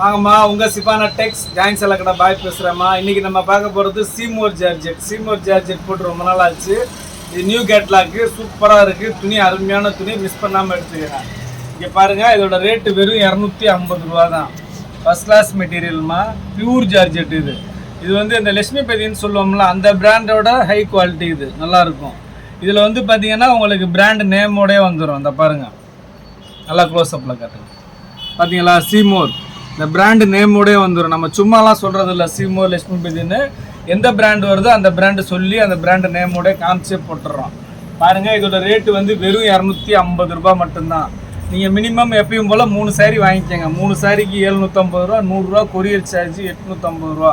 வாங்கம்மா உங்கள் சிபானா டெக்ஸ் ஜாயின் கடை பாய் பேசுகிறேம்மா இன்றைக்கி நம்ம பார்க்க போகிறது சீமோர் ஜார்ஜெட் சீமோர் ஜார்ஜெட் போட்டு ரொம்ப நாள் ஆச்சு. இது நியூ கேட்லாக்கு சூப்பராக இருக்குது துணி அருமையான துணி மிஸ் பண்ணாமல் எடுத்துக்கிறேன். இங்கே பாருங்கள் இதோட ரேட்டு வெறும் இரநூத்தி ஐம்பது ரூபா தான் ஃபஸ்ட் கிளாஸ் மெட்டீரியல்மா பியூர் ஜார்ஜெட் இது. இது வந்து இந்த லட்சுமி பதின்னு சொல்லுவோம்ல அந்த பிராண்டோட ஹை குவாலிட்டி இது. நல்லாயிருக்கும். இதில் வந்து பார்த்தீங்கன்னா உங்களுக்கு பிராண்ட் நேமோடே வந்துடும் அந்த பாருங்கள் நல்லா க்ளோஸ்அப்பில் காட்டுங்க. பார்த்தீங்களா சீமோர் இந்த பிராண்டு நேமோடே வந்துடும் நம்ம சும்மாலாம் சொல்கிறது இல்லை சிமோ லட்சுமி பதின்னு எந்த பிராண்ட் வருதோ அந்த பிராண்டு சொல்லி அந்த பிராண்டு நேமோடே காமிச்சே போட்டுடுறோம் பாருங்கள் இதோட ரேட்டு வந்து வெறும் இரநூத்தி ஐம்பது ரூபா மட்டும்தான். நீங்கள் மினிமம் எப்பயும் போல் மூணு saree வாங்கிக்கோங்க. மூணு சாரிக்கு எழுநூற்றம்பது ரூபா நூறுரூவா கொரியர் சார்ஜ் எட்நூற்றம்பது ரூபா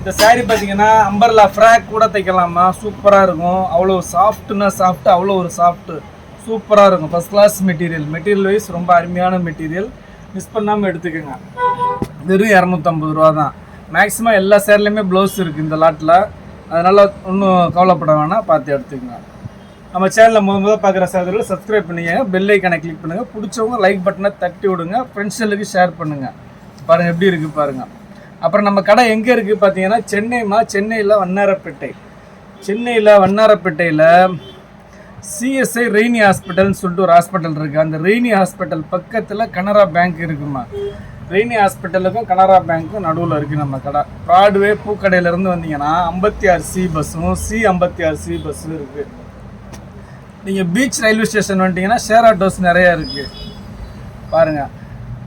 இந்த சாரீ பார்த்தீங்கன்னா அம்பர்லா ஃப்ராக் கூட தைக்கலாமா? சூப்பராக இருக்கும். அவ்வளோ சாஃப்ட்னா சாஃப்ட் அவ்வளோ ஒரு சாஃப்ட்டு சூப்பராக இருக்கும். First class material material wise ரொம்ப அருமையான மெட்டீரியல் மிஸ் பண்ணாமல் எடுத்துக்கோங்க. வெறும் இரநூத்தம்பது ரூபா தான். மேக்ஸிமம் எல்லா சேர்லேயுமே ப்ளவுஸ் இருக்குது இந்த லாட்டில் அதனால் ஒன்றும் கவலைப்பட வேணாம். பார்த்து எடுத்துக்கோங்க. நம்ம சேனலில் முத முதல் பார்க்குற சகோதரர்கள் சப்ஸ்கிரைப் பண்ணிக்கங்க. பெல் ஐக்கனை கிளிக் பண்ணுங்கள் பிடிச்சவங்க லைக் பட்டனை தட்டி விடுங்க. ஃப்ரெண்ட்ஸுகளுக்கு ஷேர் பண்ணுங்கள் பாருங்கள் எப்படி இருக்குது பாருங்கள் அப்புறம் நம்ம கடை எங்கே இருக்குது பார்த்தீங்கன்னா சென்னைமா சென்னையில் வண்ணாரப்பேட்டை. சென்னையில் வண்ணாரப்பேட்டையில் சிஎஸ்ஐ ரெய்னி ஹாஸ்பிட்டல்னு சொல்லிட்டு ஒரு ஹாஸ்பிட்டல் இருக்குது அந்த ரெய்னி ஹாஸ்பிட்டல் பக்கத்தில் கனரா பேங்க் இருக்குமா? ரெய்னி ஹாஸ்பிட்டலுக்கும் கனரா பேங்க்கும் நடுவில் இருக்குது நம்ம கடை. ப்ராட்வே பூக்கடையிலேருந்து வந்தீங்கன்னா ஐம்பத்தி ஆறு சி பஸ்ஸும் சி ஐம்பத்தி ஆறு சி பஸ்ஸும் இருக்குது நீங்கள் பீச் ரயில்வே ஸ்டேஷன் வந்துட்டீங்கன்னா ஷேர் ஆட்டோஸ் நிறையா இருக்குது பாருங்கள்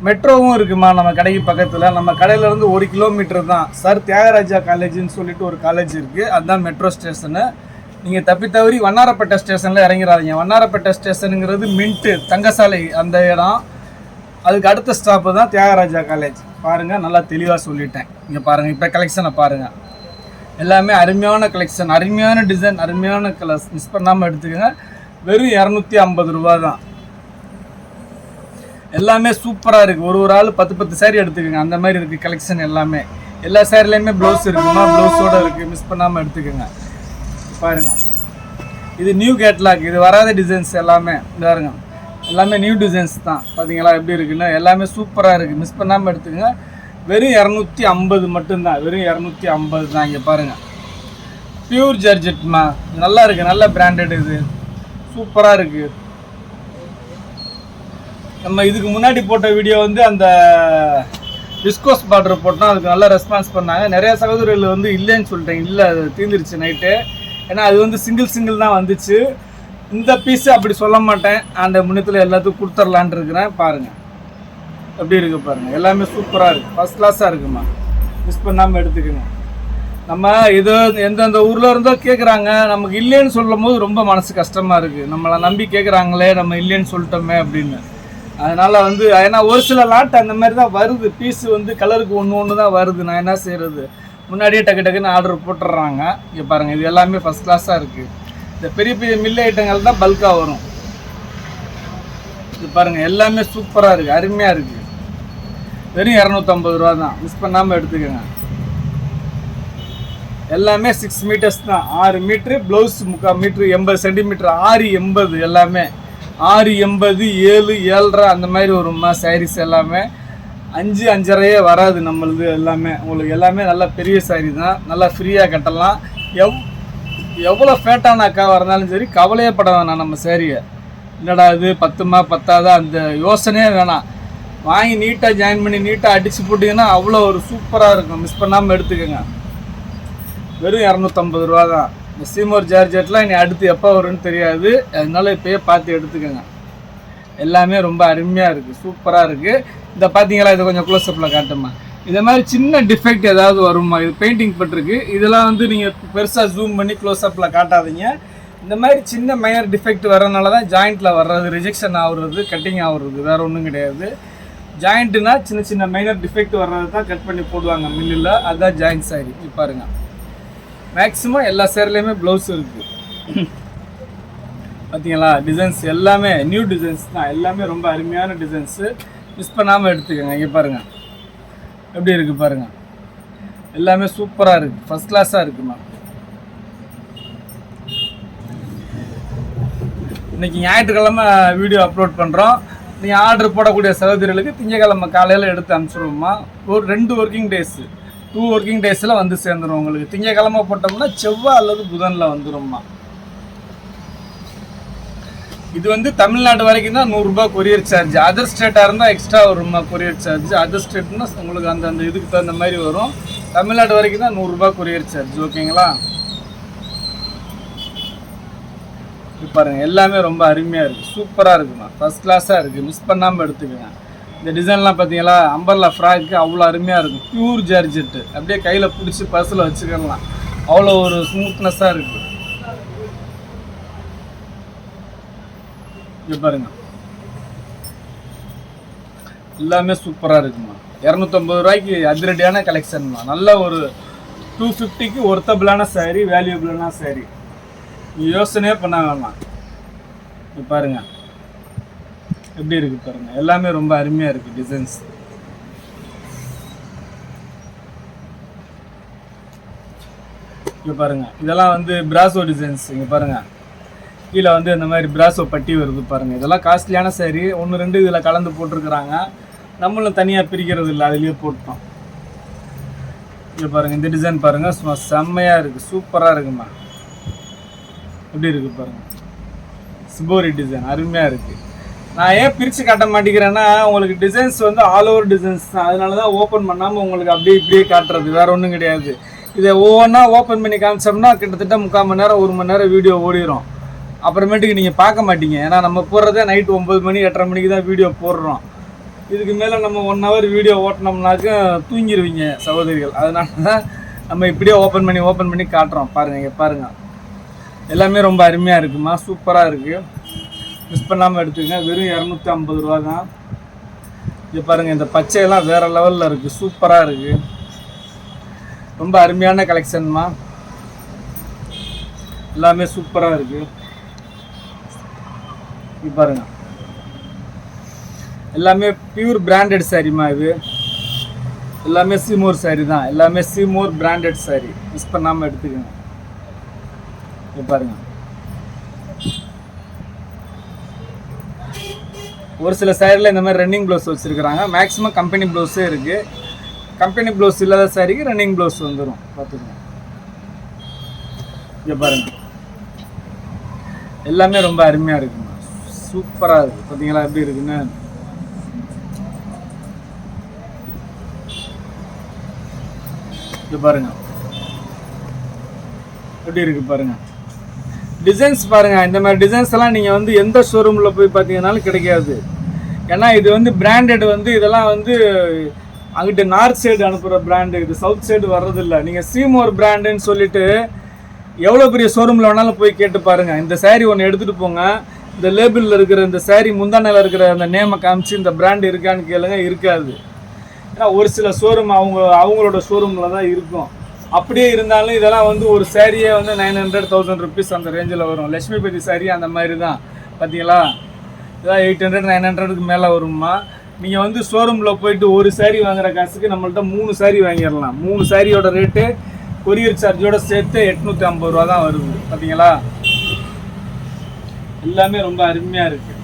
மெட்ரோவும் இருக்குமா நம்ம கடைக்கு பக்கத்தில்? நம்ம கடையிலேருந்து ஒரு கிலோமீட்டர் தான். சார் தியாகராஜா காலேஜ்னு சொல்லிட்டு ஒரு காலேஜ் இருக்குது அதுதான் மெட்ரோ ஸ்டேஷனு. நீங்கள் தப்பி தவறி வண்ணாரப்பேட்டை ஸ்டேஷனில் இறங்கிறாதீங்க. வண்ணாரப்பேட்டை ஸ்டேஷனுங்கிறது மின்ட்டு தங்கசாலை அந்த இடம். அதுக்கு அடுத்த ஸ்டாப்பு தான் தியாகராஜா காலேஜ் பாருங்கள் நல்லா தெளிவாக சொல்லிட்டேன். இங்கே பாருங்கள் இப்போ கலெக்ஷனை பாருங்கள் எல்லாமே அருமையான கலெக்ஷன் அருமையான டிசைன் அருமையான கலர்ஸ் மிஸ் பண்ணாமல் எடுத்துக்கோங்க. வெறும் இரநூத்தி ஐம்பது ரூபா தான். எல்லாமே சூப்பராக இருக்குது ஒரு ஒரு ஆள் பத்து பத்து சேரீ எடுத்துக்கோங்க. அந்த மாதிரி இருக்குது கலெக்ஷன் எல்லாமே. எல்லா சேரீலையுமே ப்ளவுஸ் இருக்குமா ப்ளவுஸோட இருக்குது மிஸ் பண்ணாமல் எடுத்துக்கோங்க. பாருங்கள் இது நியூ கேட்லாக் இது வராத டிசைன்ஸ் எல்லாமே. பாருங்க. எல்லாமே நியூ டிசைன்ஸ் தான். பார்த்தீங்களா எப்படி இருக்குன்னு எல்லாமே சூப்பராக இருக்குது மிஸ் பண்ணாமல் எடுத்துக்கங்க. வெறும் இரநூத்தி ஐம்பது மட்டும்தான். வெறும் இரநூத்தி ஐம்பது தான் இங்கே பாருங்கள் பியூர் ஜர்ஜெட்மா நல்லா இருக்குது நல்ல பிராண்டட் இது. சூப்பராக இருக்குது நம்ம இதுக்கு முன்னாடி போட்ட வீடியோ வந்து அந்த டிஸ்கோஸ் பார்டர் போட்டோம். அதுக்கு நல்ல ரெஸ்பான்ஸ் பண்ணாங்க. நிறைய சகோதரர்கள் வந்து இல்லைன்னு சொல்லிட்டேன். இல்லை அது தீர்ந்துருச்சு நைட்டு ஏன்னா அது வந்து சிங்கிள் சிங்கிள் தான் வந்துச்சு. இந்த பீஸு அப்படி சொல்ல மாட்டேன். அந்த முன்னத்தில் எல்லாத்துக்கும் கொடுத்துர்லான் இருக்கிறேன். பாருங்கள் எப்படி இருக்குது பாருங்கள் எல்லாமே சூப்பராக இருக்குது ஃபஸ்ட் கிளாஸாக இருக்குமா? மிஸ் பண்ணாமல் எடுத்துக்கோங்க. நம்ம இது எந்தெந்த ஊரில் இருந்தோ கேட்குறாங்க நமக்கு இல்லைன்னு சொல்லும் போது ரொம்ப மனசு கஷ்டமாக இருக்குது நம்மளை நம்பி கேட்குறாங்களே நம்ம இல்லைன்னு சொல்லிட்டோமே அப்படின்னு. அதனால் வந்து ஏன்னா ஒரு சில லாட் அந்த மாதிரி தான் வருது. பீஸு வந்து கலருக்கு ஒன்று ஒன்று தான் வருது. நான் என்ன செய்கிறது முன்னாடியே டக்கு டக்குன்னு ஆர்டர் போட்டுடுறாங்க இங்கே பாருங்கள் இது எல்லாமே ஃபஸ்ட் கிளாஸாக இருக்குது இந்த பெரிய பெரிய மில் ஐட்டங்கள் தான் பல்காக வரும். இது பாருங்கள் எல்லாமே சூப்பராக இருக்குது அருமையாக இருக்குது வெறும் இரநூத்தம்பது ரூபா தான். மிஸ் பண்ணாமல் எடுத்துக்கோங்க. எல்லாமே சிக்ஸ் மீட்டர்ஸ் தான். ஆறு மீட்ரு ப்ளவுஸ் முக்கால் மீட்ரு எண்பது சென்டிமீட்ரு ஆறு எண்பது எல்லாமே. ஆறு எண்பது ஏழு ஏழரை அந்த மாதிரி வருமா சாரீஸ் எல்லாமே. அஞ்சு அஞ்சரையே வராது நம்மளுது எல்லாமே. உங்களுக்கு எல்லாமே நல்லா பெரிய சாரி தான். நல்லா ஃப்ரீயாக கட்டலாம். எவ் எவ்வளோ ஃபேட்டான அக்காவாக இருந்தாலும் சரி கவலையே பட வேணாம் நம்ம சேரீயை என்னடா இது? பத்துமா பத்தாதா? அந்த யோசனையே வேணாம். வாங்கி நீட்டாக ஜாயின் பண்ணி நீட்டாக அடித்து போட்டிங்கன்னா அவ்வளோ ஒரு சூப்பராக இருக்கும். மிஸ் பண்ணாமல் எடுத்துக்கோங்க. வெறும் இரநூத்தம்பது ரூபா தான் இந்த சீமோர் ஜார்ஜெட்லாம் இனி அடுத்து எப்போ வரும்னு தெரியாது. அதனால இப்போயே பார்த்து எடுத்துக்கோங்க. எல்லாமே ரொம்ப அருமையாக இருக்குது சூப்பராக இருக்குது இந்த பார்த்தீங்களா இதை கொஞ்சம் க்ளோஸ்அப்பில் காட்டுமா. இந்த மாதிரி சின்ன டிஃபெக்ட் ஏதாவது வருமா? இது பெயிண்டிங் பட்டிருக்கு. இதெல்லாம் வந்து நீங்கள் பெருசாக ஜூம் பண்ணி க்ளோஸ்அப்பில் காட்டாதீங்க. இந்த மாதிரி சின்ன மைனர் டிஃபெக்ட் வரனால தான் ஜாயிண்ட்டில் வர்றது ரிஜெக்ஷன் ஆகுறது கட்டிங் ஆகுறது வேறு ஒன்றும் கிடையாது. ஜாயிண்ட்டுனா சின்ன சின்ன மைனர் டிஃபெக்ட் வர்றது தான் கட் பண்ணி போடுவாங்க மில்லில் அதுதான் ஜாயிண்ட் சாரி இப்போ பாருங்கள் மேக்ஸிமம் எல்லா சேரலையுமே ப்ளவுஸ் இருக்குது பார்த்தீங்களா டிசைன்ஸ் எல்லாமே நியூ டிசைன்ஸ் தான். எல்லாமே ரொம்ப அருமையான டிசைன்ஸு மிஸ் பண்ணாமல் எடுத்துக்கோங்க. இங்கே பாருங்கள் எப்படி இருக்குது பாருங்கள் எல்லாமே சூப்பராக இருக்குது ஃபஸ்ட் கிளாஸாக இருக்குமா இன்னைக்கு ஞாயிற்றுக்கிழமை வீடியோ அப்லோட் பண்ணுறோம் நீங்கள் ஆர்டர் போடக்கூடிய சகோதரிகளுக்கு திங்கக்கிழமை காலையில் எடுத்து அனுப்பிச்சிடுவோம்மா ஒரு ரெண்டு ஒர்க்கிங் டேஸு டூ ஒர்க்கிங் டேஸில் வந்து சேர்ந்துடும் உங்களுக்கு. திங்கக்கிழமை போட்டோம்னா செவ்வாய் அல்லது புதனில் வந்துடும்மா இது வந்து தமிழ்நாடு வரைக்கும் தான் நூறுரூபா கொரியர் சார்ஜ் அதர் ஸ்டேட்டாக இருந்தால் எக்ஸ்ட்ரா வரும்மா கொரியர் சார்ஜ் அதர் ஸ்டேட்னா உங்களுக்கு அந்த அந்த இதுக்கு தகுந்த மாதிரி வரும். தமிழ்நாடு வரைக்கும் தான் நூறுரூபா கொரியர் சார்ஜ் ஓகேங்களா பாருங்க எல்லாமே ரொம்ப அருமையாக இருக்குது சூப்பராக இருக்குமா? ஃபஸ்ட் கிளாஸாக இருக்குது மிஸ் பண்ணாமல் எடுத்துக்கோங்க. இந்த டிசைன்லாம் பார்த்தீங்களா அம்பர்லா ஃப்ராக்கு அவ்வளோ அருமையாக இருக்கும். பியூர் ஜார்ஜெட்டு அப்படியே கையில் பிடிச்சி பர்ஸில் வச்சுக்கலாம் அவ்வளோ ஒரு ஸ்மூத்னஸாக இருக்குது இங்கே பாருங்க. எல்லாமே சூப்பராக இருக்குமா? இரநூத்தம்பது ரூபாய்க்கு அதிரடியான கலெக்ஷன்மா நல்ல ஒரு டூ ஃபிஃப்டிக்கு ஒர்த்தபிளான saree வேல்யூபிளான saree. யோசனையே பண்ண வேணாம் பாருங்க. எப்படி இருக்கு பாருங்க. எல்லாமே ரொம்ப அருமையாக இருக்கு டிசைன்ஸ் இங்கே பாருங்க. இதெல்லாம் வந்து பிராசோ டிசைன்ஸ் இங்கே பாருங்க. கீழே வந்து இந்த மாதிரி பிராசோ பட்டி வருது பாருங்கள் இதெல்லாம் காஸ்ட்லியான saree. ஒன்று ரெண்டு இதில் கலந்து போட்டிருக்கிறாங்க. நம்மளும் தனியாக பிரிக்கிறது இல்லை அதுலேயே போட்டோம். இங்கே பாருங்கள் இந்த டிசைன் பாருங்கள் சும்மா செம்மையாக இருக்குது சூப்பராக இருக்குமா? எப்படி இருக்குது பாருங்கள் சிபோரி டிசைன் அருமையாக இருக்குது நான் ஏன் பிரித்து காட்ட மாட்டேங்கிறேன்னா உங்களுக்கு டிசைன்ஸ் வந்து ஆல் ஓவர் டிசைன்ஸ் தான். அதனால தான் ஓப்பன் பண்ணாமல் உங்களுக்கு அப்படியே இப்படியே காட்டுறது. வேறு ஒன்றும் கிடையாது. இதை ஒவ்வொன்றா ஓப்பன் பண்ணி காமிச்சோம்னா கிட்டத்தட்ட முக்கால் மணி நேரம் ஒரு மணி நேரம் வீடியோ ஓடிடும் அப்புறமேட்டுக்கு நீங்கள் பார்க்க மாட்டீங்க. ஏன்னா நம்ம போடுறதே நைட் ஒம்பது மணி எட்டரை மணிக்கு தான் வீடியோ போடுறோம். இதுக்கு மேலே நம்ம ஒன் ஹவர் வீடியோ ஓட்டினோம்னாக்க தூங்கிடுவீங்க சகோதரிகள். அதனால தான் நம்ம இப்படியே ஓப்பன் பண்ணி ஓப்பன் பண்ணி காட்டுறோம். பாருங்கள் இங்கே பாருங்கள் எல்லாமே ரொம்ப அருமையாக இருக்குமா? சூப்பராக இருக்குது மிஸ் பண்ணாமல் எடுத்துக்கங்க. வெறும் இரநூத்தி ஐம்பது ரூபா தான். இது பாருங்கள் இந்த பச்சையெல்லாம் வேறு லெவலில் இருக்குது சூப்பராக இருக்குது ரொம்ப அருமையான கலெக்ஷன்மா எல்லாமே சூப்பராக இருக்குது இது பாருங்க. எல்லாமே பியூர் பிராண்டட் சாரிம்மா இது. எல்லாமே சீமோர் சாரி தான். எல்லாமே சீமோர் பிராண்டட் சாரி மிஸ் பண்ணாமல் எடுத்துக்கோங்க. இது பாருங்க. ஒரு சில சாரியில் இந்த மாதிரி ரன்னிங் ப்ளவுஸ் வச்சுருக்குறாங்க. மேக்ஸிமம் கம்பெனி ப்ளவுஸே இருக்குது கம்பெனி ப்ளவுஸ் இல்லாத சாரிக்கு ரன்னிங் ப்ளவுஸ் வந்துடும் பார்த்துக்கோங்க. இங்கே பாருங்க. எல்லாமே ரொம்ப அருமையாக இருக்குங்க. சூப்பராக இருக்குது பார்த்தீங்களா எப்படி இருக்குன்னு? இது பாருங்க. எப்படி இருக்கு பாருங்க? டிசைன்ஸ் பாருங்க. இந்த மாதிரி டிசைன்ஸ் எல்லாம் நீங்க வந்து எந்த ஷோரூம்ல போய் பார்த்தீங்கன்னாலும் கிடைக்காது. ஏன்னா இது வந்து பிராண்டட் வந்து இதெல்லாம் வந்து அங்கிட்ட நார்த் சைடு அனுப்புகிற பிராண்டு இது சவுத் சைடு வர்றதில்ல. நீங்கள் சீமோர் பிராண்டுன்னு சொல்லிட்டு எவ்வளோ பெரிய ஷோரூமில் வேணாலும் போய் கேட்டு பாருங்கள் இந்த சேரீ ஒன்று எடுத்துகிட்டு போங்க. இந்த லேபிளில் இருக்கிற இந்த saree முந்தானையில் இருக்கிற அந்த நேமை காமிச்சு இந்த பிராண்ட் இருக்கான்னு கேளுங்க இருக்காது. ஏன்னா ஒரு சில ஷோரூம் அவங்க அவங்களோட ஷோரூமில் தான் இருக்கும். அப்படியே இருந்தாலும் இதெல்லாம் வந்து ஒரு சாரியே வந்து நைன் ஹண்ட்ரட் தௌசண்ட் ருபீஸ் அந்த ரேஞ்சில் வரும். லட்சுமிபதி சாரி அந்த மாதிரி தான். பார்த்தீங்களா இதான் எயிட் ஹண்ட்ரட் நைன் ஹண்ட்ரடுக்கு மேலே வரும்மா. நீங்கள் வந்து ஷோரூமில் போயிட்டு ஒரு saree வாங்குற காசுக்கு நம்மள்ட்ட மூணு saree வாங்கிடலாம். மூணு சாரியோட ரேட்டு கொரியர் சார்ஜோட சேர்த்து எட்நூற்றி ஐம்பது ரூபா தான் வருது. பார்த்தீங்களா எல்லாமே ரொம்ப அருமையாக இருக்குது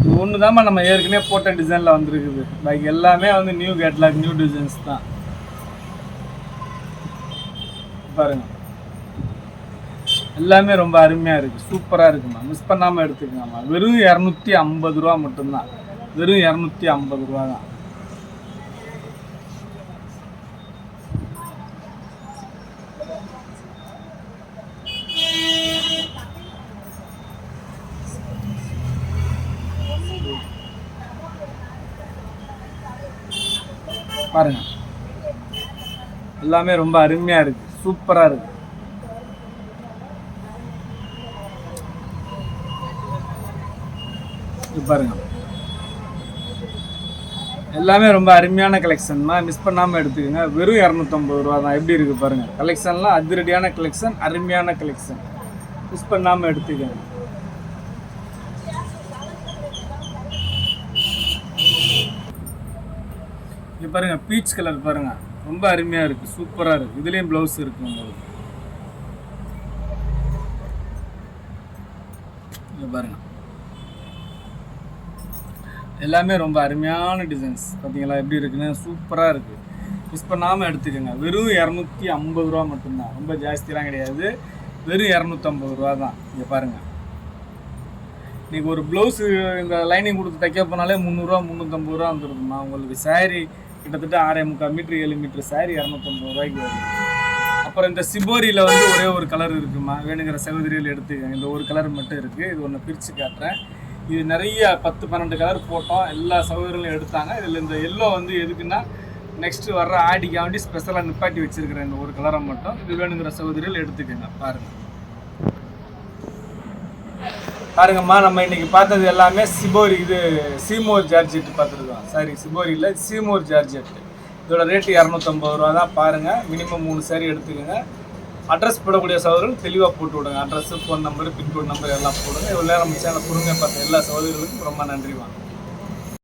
இது ஒன்று நம்ம ஏற்கனவே போட்ட டிசைனில் வந்துருக்குது. பைக் எல்லாமே வந்து நியூ கேட்லாக் நியூ டிசைன்ஸ் தான். பாருங்க. எல்லாமே ரொம்ப அருமையாக இருக்குது சூப்பராக இருக்குமா மிஸ் பண்ணாமல் எடுத்துக்கலாமா வெறும் இரநூத்தி ஐம்பது ரூபா மட்டும்தான். வெறும் இரநூத்தி ஐம்பது ரூபா தான். பாருங்கள் எல்லாமே ரொம்ப அருமையாக இருக்கு. சூப்பராக இருக்கு. இது பாருங்க. எல்லாமே ரொம்ப அருமையான கலெக்ஷன்மா மிஸ் பண்ணாமல் எடுத்துக்கோங்க. வெறும் இரநூத்தம்பது ரூபா தான். எப்படி இருக்குது பாருங்கள் கலெக்ஷன்லாம் அதிரடியான கலெக்ஷன் அருமையான கலெக்ஷன் மிஸ் பண்ணாமல் எடுத்துக்கோங்க. இது பாருங்கள் பீச் கலர் பாருங்கள் ரொம்ப அருமையாக இருக்குது சூப்பராக இருக்குது இதுலேயும் ப்ளவுஸ் இருக்குது உங்களுக்கு. இங்க பாருங்க. எல்லாமே ரொம்ப அருமையான டிசைன்ஸ் பார்த்தீங்களா எப்படி இருக்குன்னு? சூப்பராக இருக்குது மிஸ் பண்ணாமல் எடுத்துக்கோங்க. வெறும் இரநூத்தி ஐம்பது ரூபா மட்டும்தான். ரொம்ப ஜாஸ்தியெலாம் கிடையாது. வெறும் இரநூத்தம்பது ரூபா தான். இங்கே பாருங்கள் இன்றைக்கி ஒரு ப்ளவுஸு இந்த லைனிங் கொடுத்து தைக்க போனாலே முந்நூறுரூவா முந்நூற்றம்பது ரூபா வந்துருக்குமா உங்களுக்கு சேரீ கிட்டத்தட்ட ஆறே முக்கால் மீட்ரு ஏழு மீட்ரு சாரி இரநூத்தொம்பது ரூபாய்க்கு வருது அப்புறம் இந்த சிபோரியில் வந்து ஒரே ஒரு கலர் இருக்குமா? வேணுங்கிற சகோதரியில் எடுத்துக்கோங்க. இந்த ஒரு கலர் மட்டும் இருக்குது இது ஒன்று பிரித்து காட்டுறேன். இது நிறைய பத்து பன்னெண்டு கலர் போட்டோம். எல்லா சகோதரிகளும் எடுத்தாங்க. இதில் இந்த எல்லோ வந்து எதுக்குன்னா நெக்ஸ்ட் வர்ற ஆடிக்கு வேண்டி ஸ்பெஷலாக நிப்பாட்டி வச்சுருக்கிறேன் இந்த ஒரு கலரை மட்டும். இது வேணுங்கிற சகோதரியில் எடுத்துக்கோங்க. பாருங்கள் பாருங்கம்மா நம்ம இன்னைக்கு பார்த்தது எல்லாமே சிபோரி இது சீமோர் ஜார்ஜெட் பார்த்துருக்கோம். சாரி சிபோரி இல்லை சீமோர் ஜார்ஜெட் இதோட ரேட்டு இரநூத்தம்பது ரூபா தான். பாருங்கள் மினிமம் மூணு சாரி எடுத்துக்கோங்க. அட்ரஸ் போடக்கூடிய சகோதரர்கள் தெளிவாக போட்டு விடுங்க. Address phone number pincode number எல்லாம் போடுங்க. இவ்வளோ நேரம் நம்ம சேனல் பொறுமையாக பார்த்த எல்லா சகோதரிகளுக்கும் ரொம்ப நன்றி வாங்க